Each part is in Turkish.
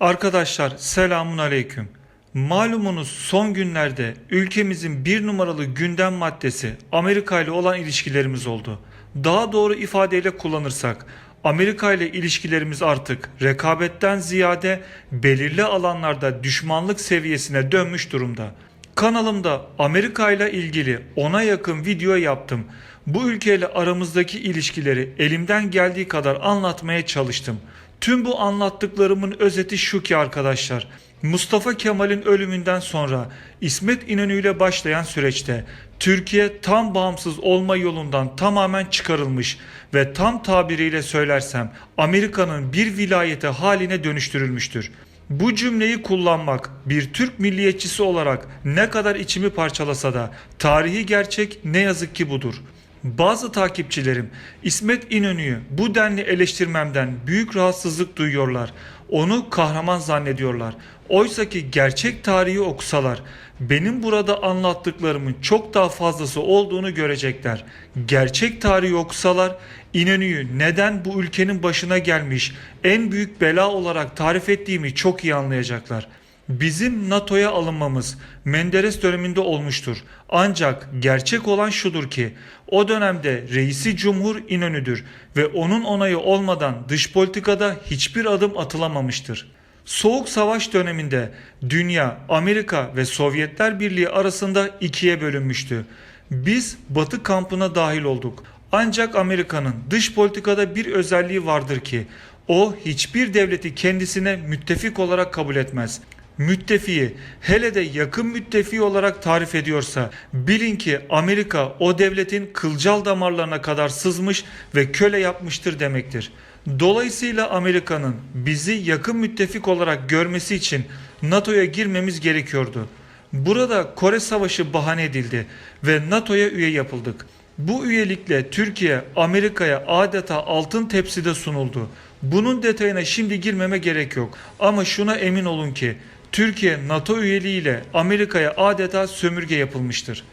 Arkadaşlar selamun aleyküm. Malumunuz son günlerde ülkemizin bir numaralı gündem maddesi Amerika ile olan ilişkilerimiz oldu. Daha doğru ifadeyle kullanırsak Amerika ile ilişkilerimiz artık rekabetten ziyade belirli alanlarda düşmanlık seviyesine dönmüş durumda. Kanalımda Amerika ile ilgili ona yakın video yaptım. Bu ülkeyle aramızdaki ilişkileri elimden geldiği kadar anlatmaya çalıştım. Tüm bu anlattıklarımın özeti şu ki arkadaşlar. Mustafa Kemal'in ölümünden sonra İsmet İnönü ile başlayan süreçte Türkiye tam bağımsız olma yolundan tamamen çıkarılmış ve tam tabiriyle söylersem Amerika'nın bir vilayeti haline dönüştürülmüştür. Bu cümleyi kullanmak bir Türk milliyetçisi olarak ne kadar içimi parçalasa da tarihi gerçek ne yazık ki budur. Bazı takipçilerim İsmet İnönü'yü bu denli eleştirmemden büyük rahatsızlık duyuyorlar. Onu kahraman zannediyorlar. Oysa ki gerçek tarihi okusalar benim burada anlattıklarımın çok daha fazlası olduğunu görecekler. Gerçek tarihi okusalar İnönü'yü neden bu ülkenin başına gelmiş en büyük bela olarak tarif ettiğimi çok iyi anlayacaklar. Bizim NATO'ya alınmamız Menderes döneminde olmuştur. Ancak gerçek olan şudur ki o dönemde reisi cumhur İnönü'dür ve onun onayı olmadan dış politikada hiçbir adım atılamamıştır. Soğuk Savaş döneminde dünya, Amerika ve Sovyetler Birliği arasında ikiye bölünmüştü. Biz Batı kampına dahil olduk. Ancak Amerika'nın dış politikada bir özelliği vardır ki o hiçbir devleti kendisine müttefik olarak kabul etmez. Müttefiği hele de yakın müttefiği olarak tarif ediyorsa bilin ki Amerika o devletin kılcal damarlarına kadar sızmış ve köle yapmıştır demektir. Dolayısıyla Amerika'nın bizi yakın müttefik olarak görmesi için NATO'ya girmemiz gerekiyordu. Burada Kore Savaşı bahane edildi ve NATO'ya üye yapıldık. Bu üyelikle Türkiye Amerika'ya adeta altın tepside sunuldu. Bunun detayına şimdi girmeme gerek yok. Ama şuna emin olun ki Türkiye NATO üyeliğiyle Amerika'ya adeta sömürge yapılmıştır.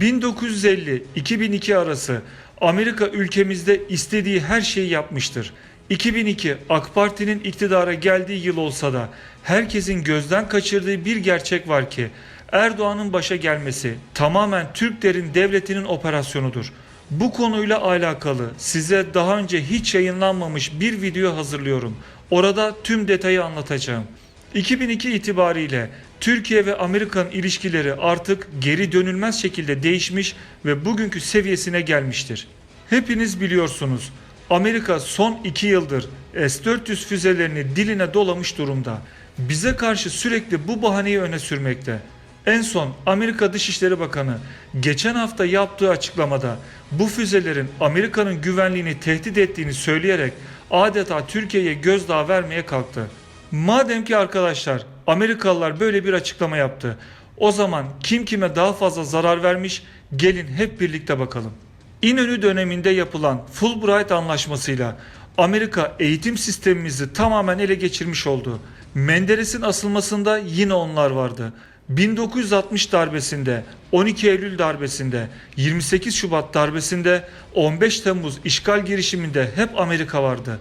1950-2002 arası Amerika ülkemizde istediği her şeyi yapmıştır. 2002 AK Parti'nin iktidara geldiği yıl olsa da herkesin gözden kaçırdığı bir gerçek var ki Erdoğan'ın başa gelmesi tamamen Türklerin devletinin operasyonudur. Bu konuyla alakalı size daha önce hiç yayınlanmamış bir video hazırlıyorum. Orada tüm detayı anlatacağım. 2002 itibariyle Türkiye ve Amerika'nın ilişkileri artık geri dönülmez şekilde değişmiş ve bugünkü seviyesine gelmiştir. Hepiniz biliyorsunuz Amerika son 2 yıldır S-400 füzelerini diline dolamış durumda. Bize karşı sürekli bu bahaneyi öne sürmekte. En son Amerika Dışişleri Bakanı geçen hafta yaptığı açıklamada bu füzelerin Amerika'nın güvenliğini tehdit ettiğini söyleyerek adeta Türkiye'ye gözdağı vermeye kalktı. Madem ki arkadaşlar Amerikalılar böyle bir açıklama yaptı. O zaman kim kime daha fazla zarar vermiş gelin hep birlikte bakalım. İnönü döneminde yapılan Fulbright anlaşmasıyla Amerika eğitim sistemimizi tamamen ele geçirmiş oldu. Menderes'in asılmasında yine onlar vardı. 1960 darbesinde, 12 Eylül darbesinde, 28 Şubat darbesinde, 15 Temmuz işgal girişiminde hep Amerika vardı.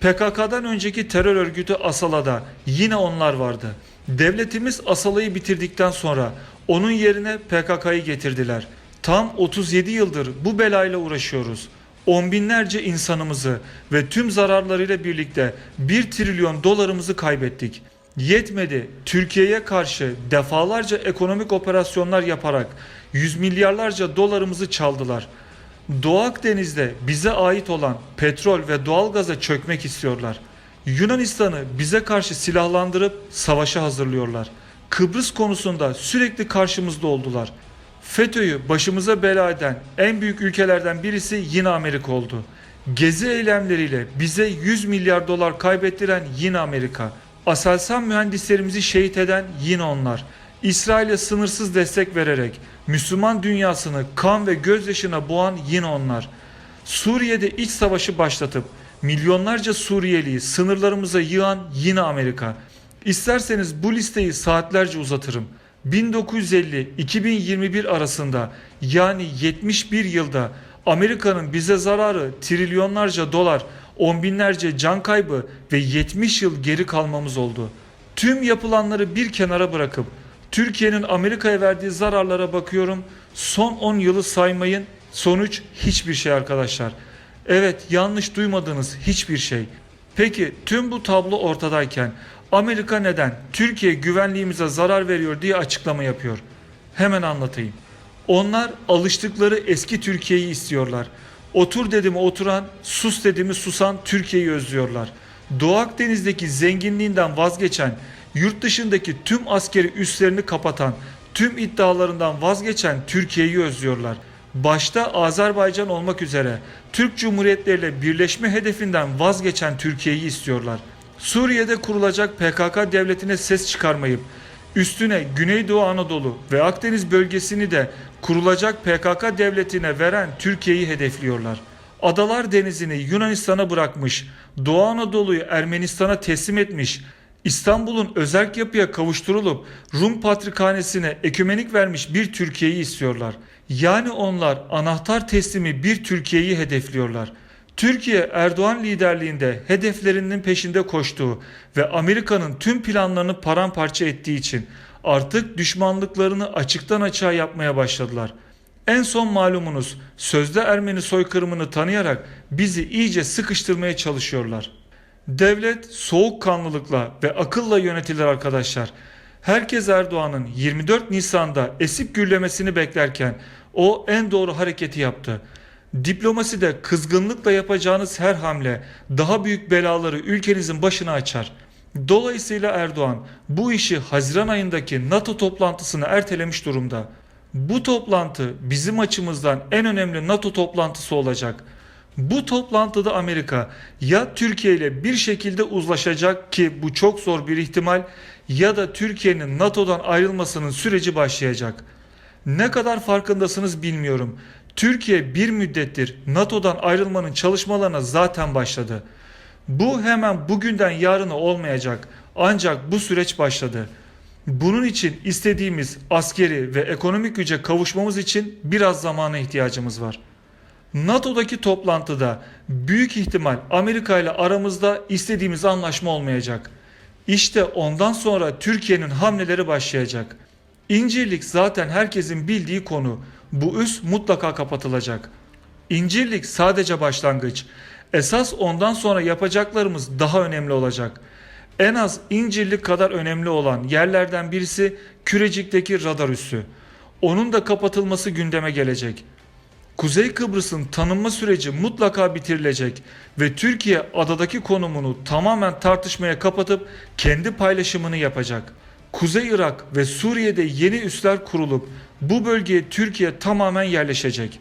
PKK'dan önceki terör örgütü Asala'da yine onlar vardı. Devletimiz Asala'yı bitirdikten sonra onun yerine PKK'yı getirdiler. Tam 37 yıldır bu belayla uğraşıyoruz. On binlerce insanımızı ve tüm zararlarıyla birlikte 1 trilyon dolarımızı kaybettik. Yetmedi. Türkiye'ye karşı defalarca ekonomik operasyonlar yaparak yüz milyarlarca dolarımızı çaldılar. Doğu Akdeniz'de bize ait olan petrol ve doğalgaza çökmek istiyorlar. Yunanistan'ı bize karşı silahlandırıp savaşa hazırlıyorlar. Kıbrıs konusunda sürekli karşımızda oldular. FETÖ'yü başımıza bela eden en büyük ülkelerden birisi yine Amerika oldu. Gezi eylemleriyle bize 100 milyar dolar kaybettiren yine Amerika. Aselsan mühendislerimizi şehit eden yine onlar. İsrail'e sınırsız destek vererek Müslüman dünyasını kan ve gözyaşına boğan yine onlar. Suriye'de iç savaşı başlatıp milyonlarca Suriyeliyi sınırlarımıza yığan yine Amerika. İsterseniz bu listeyi saatlerce uzatırım. 1950-2021 arasında yani 71 yılda Amerika'nın bize zararı trilyonlarca dolar on binlerce can kaybı ve 70 yıl geri kalmamız oldu. Tüm yapılanları bir kenara bırakıp Türkiye'nin Amerika'ya verdiği zararlara bakıyorum. Son 10 yılı saymayın. Sonuç hiçbir şey arkadaşlar. Evet yanlış duymadığınız hiçbir şey. Peki tüm bu tablo ortadayken Amerika neden Türkiye güvenliğimize zarar veriyor diye açıklama yapıyor? Hemen anlatayım. Onlar alıştıkları eski Türkiye'yi istiyorlar. Otur dedi mi oturan, sus dedi mi susan Türkiye'yi özlüyorlar. Doğu Akdeniz'deki zenginliğinden vazgeçen, yurt dışındaki tüm askeri üslerini kapatan, tüm iddialarından vazgeçen Türkiye'yi özlüyorlar. Başta Azerbaycan olmak üzere Türk Cumhuriyetleriyle birleşme hedefinden vazgeçen Türkiye'yi istiyorlar. Suriye'de kurulacak PKK devletine ses çıkarmayıp üstüne Güneydoğu Anadolu ve Akdeniz bölgesini de kurulacak PKK devletine veren Türkiye'yi hedefliyorlar. Adalar Denizi'ni Yunanistan'a bırakmış, Doğu Anadolu'yu Ermenistan'a teslim etmiş, İstanbul'un özerk yapıya kavuşturulup Rum Patrikhanesi'ne ekümenik vermiş bir Türkiye'yi istiyorlar. Yani onlar anahtar teslimi bir Türkiye'yi hedefliyorlar. Türkiye Erdoğan liderliğinde hedeflerinin peşinde koştuğu ve Amerika'nın tüm planlarını paramparça ettiği için artık düşmanlıklarını açıktan açığa yapmaya başladılar. En son malumunuz sözde Ermeni soykırımını tanıyarak bizi iyice sıkıştırmaya çalışıyorlar. Devlet soğukkanlılıkla ve akılla yönetilir arkadaşlar. Herkes Erdoğan'ın 24 Nisan'da esip gürlemesini beklerken o en doğru hareketi yaptı. Diplomaside kızgınlıkla yapacağınız her hamle daha büyük belaları ülkenizin başına açar. Dolayısıyla Erdoğan bu işi Haziran ayındaki NATO toplantısını ertelemiş durumda. Bu toplantı bizim açımızdan en önemli NATO toplantısı olacak. Bu toplantıda Amerika ya Türkiye ile bir şekilde uzlaşacak ki bu çok zor bir ihtimal ya da Türkiye'nin NATO'dan ayrılmasının süreci başlayacak. Ne kadar farkındasınız bilmiyorum. Türkiye bir müddettir NATO'dan ayrılmanın çalışmalarına zaten başladı. Bu hemen bugünden yarına olmayacak. Ancak bu süreç başladı. Bunun için istediğimiz askeri ve ekonomik güce kavuşmamız için biraz zamana ihtiyacımız var. NATO'daki toplantıda büyük ihtimal Amerika ile aramızda istediğimiz anlaşma olmayacak. İşte ondan sonra Türkiye'nin hamleleri başlayacak. İncirlik zaten herkesin bildiği konu. Bu üs mutlaka kapatılacak. İncirlik sadece başlangıç. Esas ondan sonra yapacaklarımız daha önemli olacak. En az İncirlik kadar önemli olan yerlerden birisi Kürecik'teki radar üssü. Onun da kapatılması gündeme gelecek. Kuzey Kıbrıs'ın tanınma süreci mutlaka bitirilecek ve Türkiye adadaki konumunu tamamen tartışmaya kapatıp kendi paylaşımını yapacak. Kuzey Irak ve Suriye'de yeni üsler kurulup bu bölgeye Türkiye tamamen yerleşecek.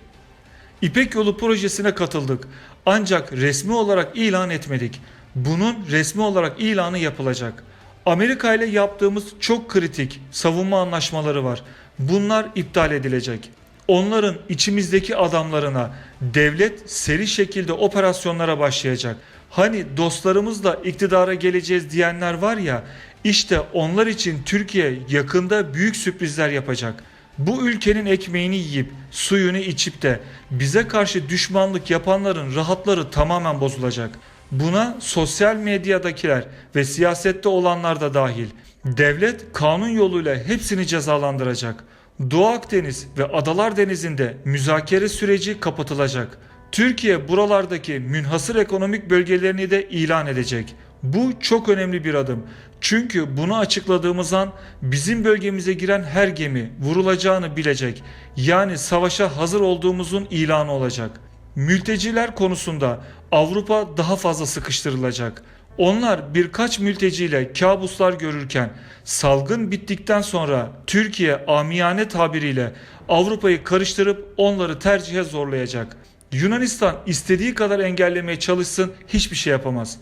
İpek Yolu projesine katıldık ancak resmi olarak ilan etmedik. Bunun resmi olarak ilanı yapılacak. Amerika ile yaptığımız çok kritik savunma anlaşmaları var. Bunlar iptal edilecek. Onların içimizdeki adamlarına devlet seri şekilde operasyonlara başlayacak. Hani dostlarımızla iktidara geleceğiz diyenler var ya işte onlar için Türkiye yakında büyük sürprizler yapacak. Bu ülkenin ekmeğini yiyip suyunu içip de bize karşı düşmanlık yapanların rahatları tamamen bozulacak. Buna sosyal medyadakiler ve siyasette olanlar da dahil. Devlet kanun yoluyla hepsini cezalandıracak. Doğu Akdeniz ve Adalar Denizi'nde müzakere süreci kapatılacak. Türkiye buralardaki münhasır ekonomik bölgelerini de ilan edecek. Bu çok önemli bir adım. Çünkü bunu açıkladığımız an bizim bölgemize giren her gemi vurulacağını bilecek. Yani savaşa hazır olduğumuzun ilanı olacak. Mülteciler konusunda Avrupa daha fazla sıkıştırılacak. Onlar birkaç mülteciyle kabuslar görürken salgın bittikten sonra Türkiye amiyane tabiriyle Avrupa'yı karıştırıp onları tercihe zorlayacak. Yunanistan istediği kadar engellemeye çalışsın hiçbir şey yapamaz.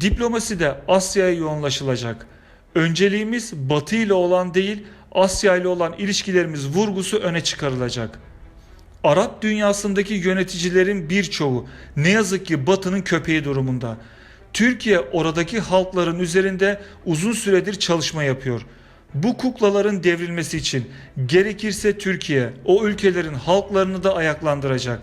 Diplomasi de Asya'ya yoğunlaşılacak. Önceliğimiz Batı ile olan değil Asya ile olan ilişkilerimiz vurgusu öne çıkarılacak. Arap dünyasındaki yöneticilerin birçoğu ne yazık ki Batı'nın köpeği durumunda. Türkiye oradaki halkların üzerinde uzun süredir çalışma yapıyor. Bu kuklaların devrilmesi için gerekirse Türkiye o ülkelerin halklarını da ayaklandıracak.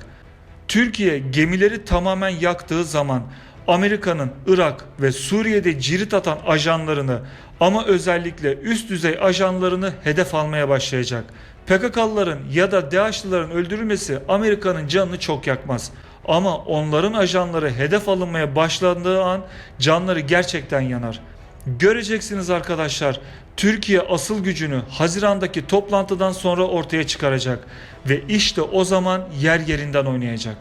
Türkiye gemileri tamamen yaktığı zaman Amerika'nın Irak ve Suriye'de cirit atan ajanlarını ama özellikle üst düzey ajanlarını hedef almaya başlayacak. PKK'lıların ya da DAEŞ'lıların öldürülmesi Amerika'nın canını çok yakmaz. Ama onların ajanları hedef alınmaya başlandığı an canları gerçekten yanar. Göreceksiniz arkadaşlar. Türkiye asıl gücünü Haziran'daki toplantıdan sonra ortaya çıkaracak ve işte o zaman yer yerinden oynayacak.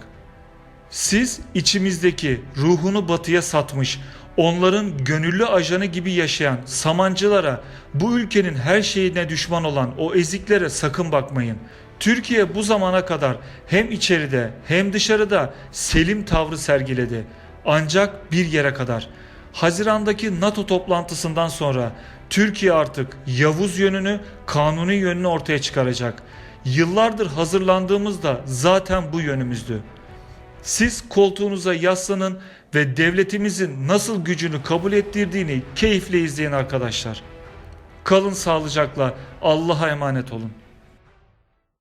Siz içimizdeki ruhunu batıya satmış, onların gönüllü ajanı gibi yaşayan samancılara, bu ülkenin her şeyine düşman olan o eziklere sakın bakmayın. Türkiye bu zamana kadar hem içeride hem dışarıda selim tavrı sergiledi. Ancak bir yere kadar. Hazirandaki NATO toplantısından sonra Türkiye artık Yavuz yönünü, kanuni yönünü ortaya çıkaracak. Yıllardır hazırlandığımızda zaten bu yönümüzdü. Siz koltuğunuza yaslanın ve devletimizin nasıl gücünü kabul ettirdiğini keyifle izleyin arkadaşlar. Kalın sağlıcakla Allah'a emanet olun.